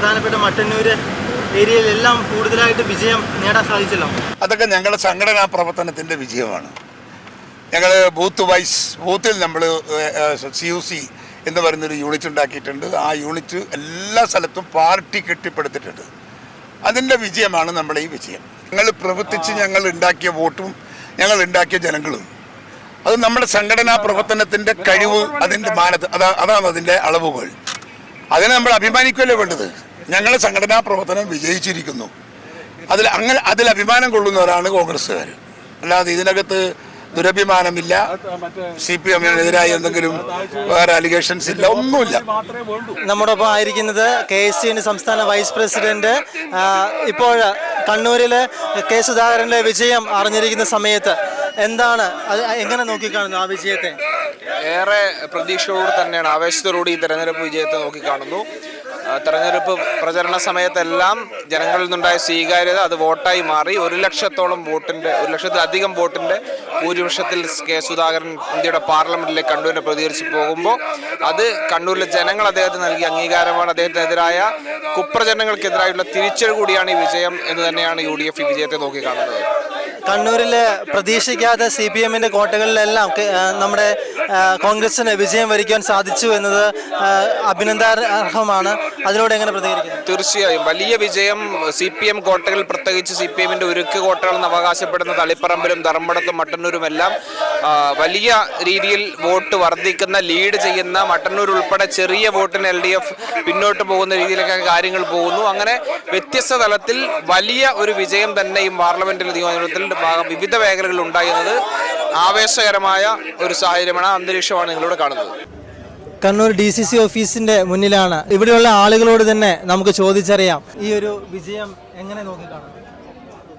പ്രധാനപ്പെട്ട മട്ടന്നൂര് ഏരിയയിലെല്ലാം കൂടുതലായിട്ട് വിജയം നേടാൻ സാധിച്ചല്ലോ. അതൊക്കെ ഞങ്ങളുടെ സംഘടനാ പ്രവർത്തനത്തിന്റെ വിജയമാണ്. ഞങ്ങൾ ബൂത്ത് വൈസ് ബൂത്തിൽ നമ്മൾ സി യു സി എന്ന് പറയുന്നൊരു യൂണിറ്റ് ഉണ്ടാക്കിയിട്ടുണ്ട്. ആ യൂണിറ്റ് എല്ലാ സ്ഥലത്തും പാർട്ടി കെട്ടിപ്പടുത്തിട്ടുണ്ട്. അതിന്റെ വിജയമാണ് നമ്മുടെ ഈ വിജയം. ഞങ്ങൾ പ്രവർത്തിച്ച് ഞങ്ങൾ ഉണ്ടാക്കിയ വോട്ടും ഞങ്ങൾ ഉണ്ടാക്കിയ ജനങ്ങളും. അത് നമ്മുടെ സംഘടനാ പ്രവർത്തനത്തിന്റെ കഴിവ് അതിന്റെ മാനത്ത് അതാ അതാണ് അതിന്റെ അളവുകൾ. അതിനെ നമ്മൾ അഭിമാനിക്കുകയല്ലേ വേണ്ടത്? ഞങ്ങളുടെ സംഘടനാ പ്രവർത്തനം വിജയിച്ചിരിക്കുന്നു. അതിൽ അങ്ങനെ അതിൽ അഭിമാനം കൊള്ളുന്നവരാണ് കോൺഗ്രസ്സുകാർ അല്ലാതെ ഇതിനകത്ത് ദുരഭിമാനമില്ല സി പി എമ്മിനെതിരായി എന്തെങ്കിലും വേറെ അലിഗേഷൻസ് ഇല്ല ഒന്നുമില്ല. നമ്മോടൊപ്പം ആയിരിക്കുന്നത് കെ എസ് സി സംസ്ഥാന വൈസ് പ്രസിഡന്റ് ഇപ്പോൾ കണ്ണൂരിൽ കെ സുധാകരന്റെ വിജയം അറിഞ്ഞിരിക്കുന്ന സമയത്ത് എന്താണ് അത് എങ്ങനെ നോക്കിക്കാണുന്നു ആ വിജയത്തെ? ഏറെ പ്രതീക്ഷയോട് തന്നെയാണ് ആവേശത്തോടുകൂടി ഈ തെരഞ്ഞെടുപ്പ് വിജയത്തെ നോക്കിക്കാണുന്നു. തെരഞ്ഞെടുപ്പ് പ്രചരണ സമയത്തെല്ലാം ജനങ്ങളിൽ നിന്നുണ്ടായ സ്വീകാര്യത അത് വോട്ടായി മാറി. ഒരു ലക്ഷത്തോളം വോട്ടിന്റെ ഒരു ലക്ഷത്തിലധികം വോട്ടിന്റെ ഭൂരിപക്ഷത്തിൽ കെ സുധാകരൻ ഇന്ത്യയുടെ പാർലമെന്റിലേക്ക് കണ്ണൂരിനെ പ്രതികരിച്ച് പോകുമ്പോൾ അത് കണ്ണൂരിലെ ജനങ്ങൾ അദ്ദേഹത്തിന് നൽകിയ അംഗീകാരമാണ്. അദ്ദേഹത്തിനെതിരായ കുപ്രചരണങ്ങൾക്കെതിരായുള്ള തിരിച്ചടി കൂടിയാണ് ഈ വിജയം എന്ന് തന്നെയാണ് യു ഡി എഫ് ഈ വിജയത്തെ നോക്കിക്കാണുന്നത്. കണ്ണൂരിൽ പ്രതീക്ഷിക്കാതെ സി പി എമ്മിന്റെ കോട്ടകളിലെല്ലാം നമ്മുടെ കോൺഗ്രസിന് വിജയം വരിക്കാൻ സാധിച്ചു എന്നത് അഭിനന്ദർഹമാണ് അതിനോട് എങ്ങനെ പ്രതികരിക്കുന്നത് തീർച്ചയായും. വലിയ വിജയം സി പി എം കോട്ടകൾ പ്രത്യേകിച്ച് സി പി എമ്മിന്റെ ഉരുക്ക് കോട്ടകളെന്ന് അവകാശപ്പെടുന്ന തളിപ്പറമ്പിലും ധർമ്മടത്തും മട്ടന്നൂരുമെല്ലാം വലിയ രീതിയിൽ വോട്ട് വർദ്ധിക്കുന്ന ലീഡ് ചെയ്യുന്ന മട്ടന്നൂർ ഉൾപ്പെടെ ചെറിയ വോട്ടിന് എൽ ഡി എഫ് പിന്നോട്ട് പോകുന്ന രീതിയിലൊക്കെ കാര്യങ്ങൾ പോകുന്നു. അങ്ങനെ വ്യത്യസ്ത തലത്തിൽ വലിയ ഒരു വിജയം തന്നെ ഈ പാർലമെന്റിൽ നിയമനത്തിൽ വിവിധ മേഖലകളിൽ ഉണ്ടായിരുന്നത് ആവേശകരമായ ഒരു സാഹചര്യമാണ് അന്തരീക്ഷമാണ് നിങ്ങളിവിടെ കാണുന്നത്. കണ്ണൂർ ഡി സി സി ഓഫീസിന്റെ മുന്നിലാണ് ഇവിടെയുള്ള ആളുകളോട് തന്നെ നമുക്ക് ചോദിച്ചറിയാം. ഈ ഒരു വിജയം എങ്ങനെ നോക്കിക്കാണും?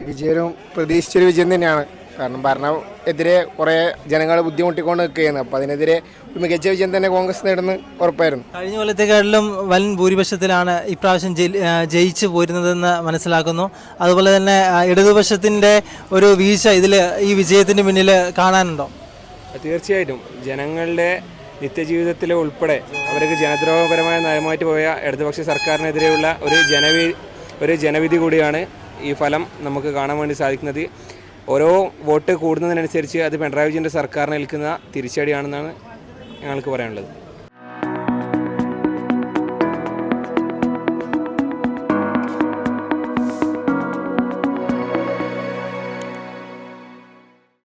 വിജയവും പ്രതീക്ഷിച്ചൊരു വിജയം തന്നെയാണ്. കാരണം ഭരണം എതിരെ കുറേ ജനങ്ങൾ ബുദ്ധിമുട്ടിക്കൊണ്ട് നിൽക്കുകയാണ്. അപ്പോൾ അതിനെതിരെ ഒരു മികച്ച വിജയം തന്നെ കോൺഗ്രസ് നേടുന്ന ഉറപ്പായിരുന്നു. കഴിഞ്ഞ കൊല്ലത്തെക്കാട്ടിലും വൻ ഭൂരിപക്ഷത്തിലാണ് ഇപ്രാവശ്യം ജയിച്ചു പോരുന്നതെന്ന് മനസ്സിലാക്കുന്നു. അതുപോലെ തന്നെ ഇടതുപക്ഷത്തിന്റെ ഇടതുപക്ഷത്തിന്റെ ഒരു വീഴ്ച ഇതിൽ ഈ വിജയത്തിന് പിന്നിൽ കാണാനുണ്ടോ? തീർച്ചയായിട്ടും. ജനങ്ങളുടെ നിത്യജീവിതത്തിലെ ഉൾപ്പെടെ അവർക്ക് ജനദ്രോഹപരമായ നയമായിട്ട് പോയ ഇടതുപക്ഷ സർക്കാരിനെതിരെയുള്ള ഒരു ജനവി ഒരു ജനവിധി കൂടിയാണ് ഈ ഫലം നമുക്ക് കാണാൻ വേണ്ടി സാധിക്കുന്നത്. ഓരോ വോട്ട് കൂടുന്നതിനനുസരിച്ച് അത് പിണറായി വിജയന്റെ സർക്കാരിന് ഏൽക്കുന്ന തിരിച്ചടിയാണെന്നാണ് ഞങ്ങൾക്ക് പറയാനുള്ളത്.